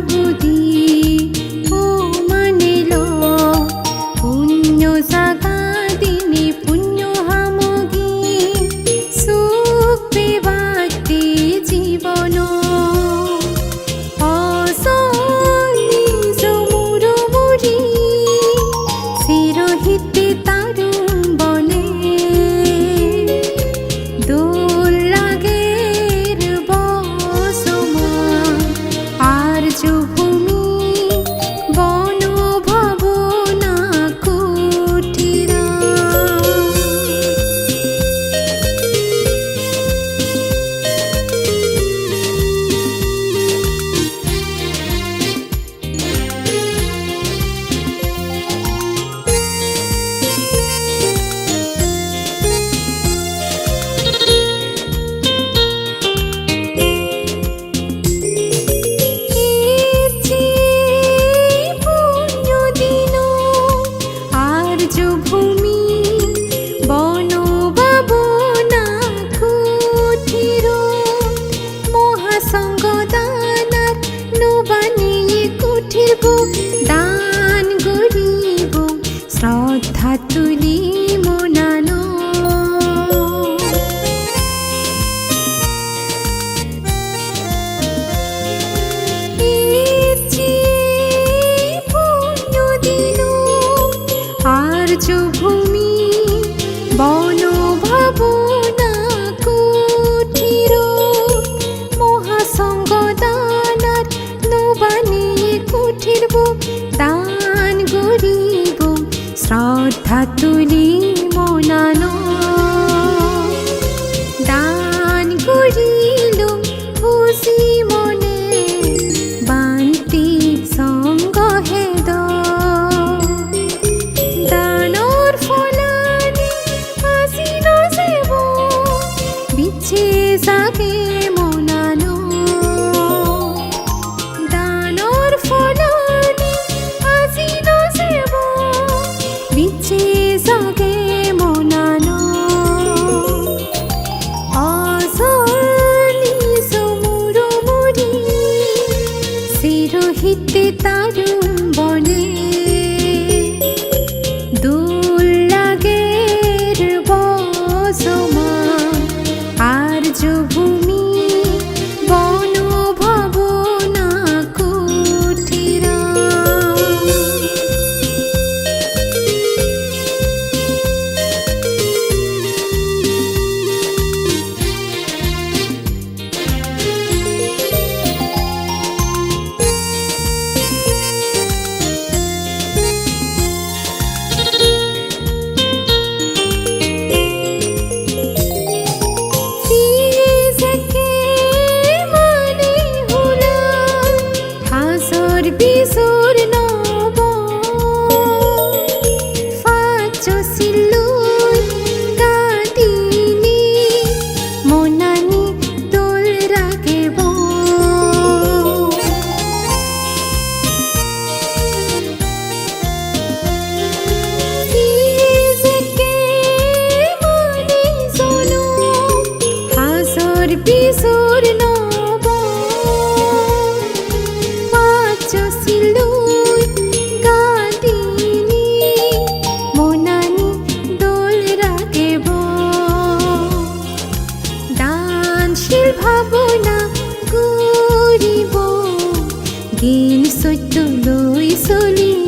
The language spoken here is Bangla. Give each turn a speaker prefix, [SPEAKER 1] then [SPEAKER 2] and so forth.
[SPEAKER 1] Bye. কিছু ভুল 七三七。ভাবনা করিব। জ্ঞান সত্য লৈ চলিলে